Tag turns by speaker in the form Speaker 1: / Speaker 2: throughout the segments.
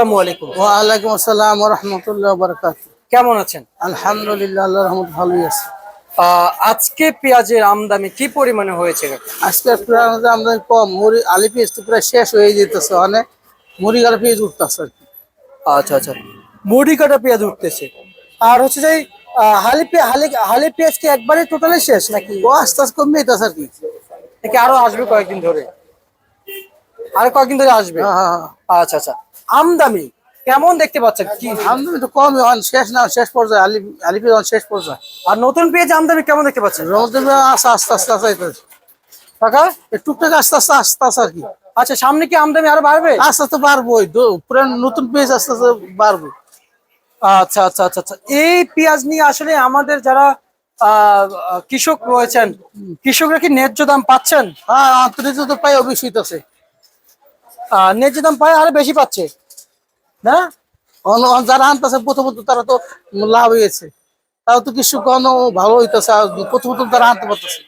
Speaker 1: আসসালামু আলাইকুম।
Speaker 2: ওয়ালাইকুম আসসালাম রহমতুল্লাহ বরকাত।
Speaker 1: কেমন আছেন?
Speaker 2: আলহামদুলিল্লাহ আল্লাহ রহমত ভালোই আছে।
Speaker 1: আজকে পেঁয়াজের আমদানি কি পরিমাণে হয়েছে?
Speaker 2: আজকে প্রায় আমাদের কম মুড়ি আলি পেঁয়াজ তো প্রায় শেষ হয়ে যেতেছে অনেক মুড়ি গালা পেঁয়াজ উঠতেছে
Speaker 1: আচ্ছা আচ্ছা। মুড়ি কাটা পেঁয়াজ উঠতেছে। আর হচ্ছে যে হালি হালি হালি পেঁয়াজ কি একবারে টোটালি শেষ নাকি?
Speaker 2: ও আস্তে আস্তে কমে যেতেছে আর কি।
Speaker 1: নাকি আরও আসবে কয়েকদিন ধরে। আরও কয়েকদিন ধরে আসবে?
Speaker 2: হ্যাঁ হ্যাঁ হ্যাঁ।
Speaker 1: আচ্ছা আচ্ছা। আমদানি কেমন দেখতে পাচ্ছেন? কি?
Speaker 2: আমদানি তো কম শেষ না শেষ পর্যায়ে আলি আলি পেঁয়াজ এখন শেষ পর্যায়ে।
Speaker 1: আর নতুন পেঁয়াজ আমদানি কেমন দেখতে পাচ্ছেন?
Speaker 2: রমজান আস্তে আস্তে আস্তে আস্তে এই টুকটাক আস্তে আস্তে আস্তে আস্তে আর কি।
Speaker 1: আচ্ছা সামনে কি আমদানি আরও বাড়বে?
Speaker 2: আস্তে আস্তে বাড়বোই পুরান নতুন পেঁয়াজ আস্তে আস্তে বাড়বে।
Speaker 1: আচ্ছা আচ্ছা আচ্ছা আচ্ছা। এই পেঁয়াজ নিয়ে আসলে আমাদের যারা কৃষক রয়েছেন কৃষকরা কি ন্যায্য দাম পাচ্ছেন?
Speaker 2: হ্যাঁ আন্তর্জাতিক তো প্রায়
Speaker 1: আহ, ন্যায্য দাম পায় আরও বেশি পাচ্ছে। না?
Speaker 2: যারা আনতেছে প্রথমত তারা তো লাভ হয়েছে। তাও তো কিছু কম ভালো হইতেছে আর প্রথমত তারা আনতে পারতেছে।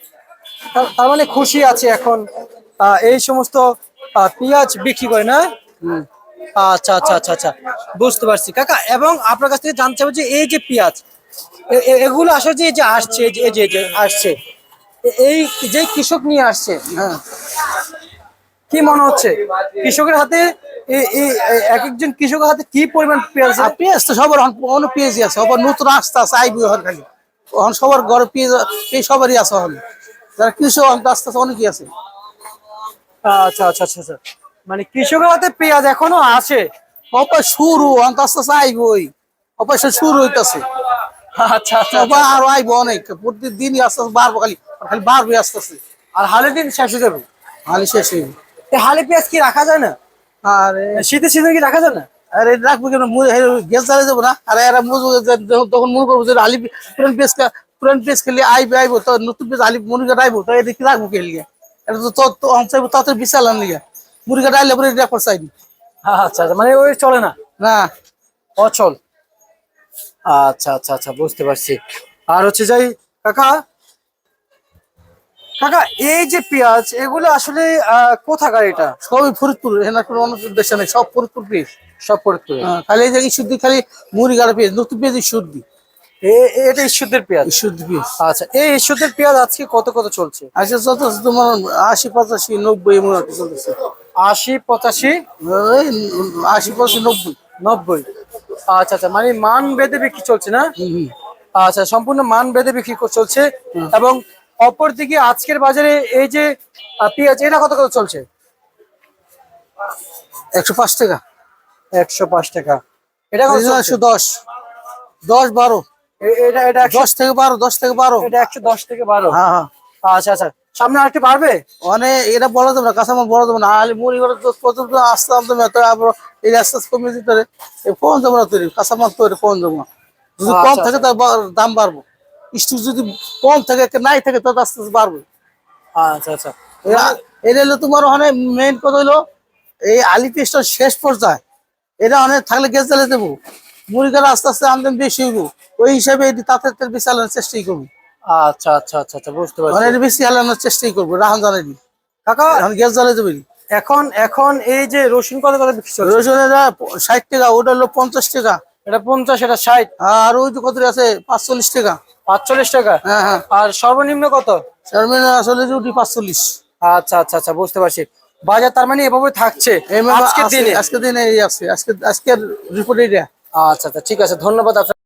Speaker 1: তার তার মানে খুশি আছে এখন। এই সমস্ত পেঁয়াজ বিক্রি করে না? আচ্ছা আচ্ছা আচ্ছা আচ্ছা। বুঝতে পারছি। কাকা এবং আপনার কাছ থেকে জানতে চাবো যে এই যে পেঁয়াজ এগুলো আসলে যে এই যে আসছে এই যে- যে যে আসছে এই যে কৃষক নিয়ে আসছে
Speaker 2: হ্যাঁ
Speaker 1: কি মনে হচ্ছে? কৃষকের হাতে এক একজন কৃষকের হাতে কি পরিমাণ পেঁয়াজ
Speaker 2: পেঁয়াজ তো সবার অন্য পেঁয়াজই আছে সবার নতুন আসতে আছে আইবি খালি। সবার ঘরে পেঁয়াজ এই সবারই আছে যারা কৃষক আস্তে আস্তে অনেকই আছে।
Speaker 1: আচ্ছা আচ্ছা আচ্ছা আচ্ছা। মানে কৃষকের হাতে পেঁয়াজ এখনও আছে?
Speaker 2: অপায় শুরু এখন আস্তে আস্তে আইবি ওই অপায় শুরু হইতাছে।
Speaker 1: আচ্ছা আচ্ছা
Speaker 2: আবার আরও আইবো অনেক। প্রতিদিনই আস্তে আস্তে বাড়বো খালি খালি বাড়বে আস্তে আস্তে।
Speaker 1: আর হালের দিন শেষ হয়ে যাবে?
Speaker 2: হালি শেষ হইবে
Speaker 1: এই হালে পেঁয়াজ কি রাখা যায় না?
Speaker 2: আরে।
Speaker 1: শীতের সিজনে কি রাখা যায় না?
Speaker 2: আরে এটা রাখব কেন? গ্যাস জ্বালিয়ে দেবো না। আরে এরা বুঝব তখন মনে করব যে আলি পুরান পেস পুরান পেস খেলে আইবে আইবো তো নতুন পেস আলি আইবো তো এটা কি রাখব এটা তো চাইব বিশাল পরে এটা করে চাইনি
Speaker 1: আচ্ছা আচ্ছা মানে ওই চলে না?
Speaker 2: না।
Speaker 1: অচল। আচ্ছা আচ্ছা আচ্ছা বুঝতে পারছি। আর হচ্ছে যাই কাকা কাকা এই যে পেঁয়াজ এগুলো আসলে আহ, কোথাকার এটা?
Speaker 2: সবই ফরিদপুর এখানে কোনো অন্য দেশে নেই সব ফরিদপুর পেস
Speaker 1: সব ফরিদপুর
Speaker 2: খালি এই ইস্যুদ্দি খালি মুড়ি কাটা পেস নতুন পেস ইস্যুদ্দি।
Speaker 1: এটা ঈশ্বরদের পেঁয়াজ? আচ্ছা এই ঈশ্বরদের পেঁয়াজ আজকে কত কত চলছে?
Speaker 2: যত তোমার আশি পঁচাশি নব্বই এমন আর চলতেছে।
Speaker 1: আশি পঁচাশি?
Speaker 2: আশি পঁচাশি নব্বই।
Speaker 1: নব্বই। আচ্ছা আচ্ছা মানে মান বেঁধে বিক্রি চলছে না? আচ্ছা সম্পূর্ণ মান বেঁধে বিক্রি কর- চলছে এবং অপর দিকে আজকের বাজারে এই যে পেঁয়াজ এটা কত কত চলছে?
Speaker 2: একশো পাঁচ টাকা।
Speaker 1: একশো পাঁচ টাকা। এটা কত
Speaker 2: একশো দশ। দশ বারো।
Speaker 1: এটা এটা
Speaker 2: দশ থেকে বারো দশ থেকে বারো।
Speaker 1: এটা একশো দশ থেকে বারো।
Speaker 2: হ্যাঁ হ্যাঁ।
Speaker 1: আচ্ছা আচ্ছা। সামনে আরেকটু বাড়বে?
Speaker 2: অনেক এটা বলা যাবে না কাঁচামাল বলা যাবে না। আলি মুড়ি করে তো পর্যন্ত আস্তে আস্তে তো আবার এই আস্তে আস্তে কমে দিতে পারে। কম যাব না তৈরি কাঁচামাল তৈরি কম যাব না। যদি কম
Speaker 1: আচ্ছা,
Speaker 2: থাকে তার দাম বাড়বো। স্টক যদি কম থাকে নাই থাকে তাহলে আস্তে আস্তে বাড়বে।
Speaker 1: আচ্ছা আচ্ছা।
Speaker 2: এরা- এটা হলো তোমার ওখানে মেইন কথা হলো এই আলি পেস্টটা শেষ পর্যায়ে এটা অনেক থাকলে গ্যাস জ্বালিয়ে দেবো। মুড়ি করে আস্তে আস্তে আমদানি বেশি হইব ওই হিসাবে এটি তাতে বেশি আলানোর চেষ্টাই করব।
Speaker 1: আচ্ছা আচ্ছা আচ্ছা আচ্ছা বুঝতে পারছি।
Speaker 2: অনেক বেশি আলানোর চেষ্টাই করব রাহান জ্বালানি
Speaker 1: কাকা
Speaker 2: এখন গ্যাস জ্বালিয়ে দেবে
Speaker 1: এখন এখন এই যে রসুন কত কত চলছে?
Speaker 2: ষাট টাকা ওটা হলো পঞ্চাশ টাকা।
Speaker 1: এটা পঞ্চাশ এটা ষাট।
Speaker 2: আর ওই যে কত আছে পাঁচচল্লিশ টাকা।
Speaker 1: পাঁচচল্লিশ টাকা?
Speaker 2: হ্যাঁ হ্যাঁ।
Speaker 1: আর সর্বনিম্ন কত?
Speaker 2: সর্বনিম্ন আসলে রুটি পাঁচচল্লিশ।
Speaker 1: আচ্ছা আচ্ছা আচ্ছা বুঝতে পারছি। বাজার তার মানে এভাবে থাকছে আজকের দিনে?
Speaker 2: আজকের দিনে এই আছে আজকে আজকের রিপোর্ট এটা
Speaker 1: আচ্ছা আচ্ছা ঠিক আছে ধন্যবাদ আপনার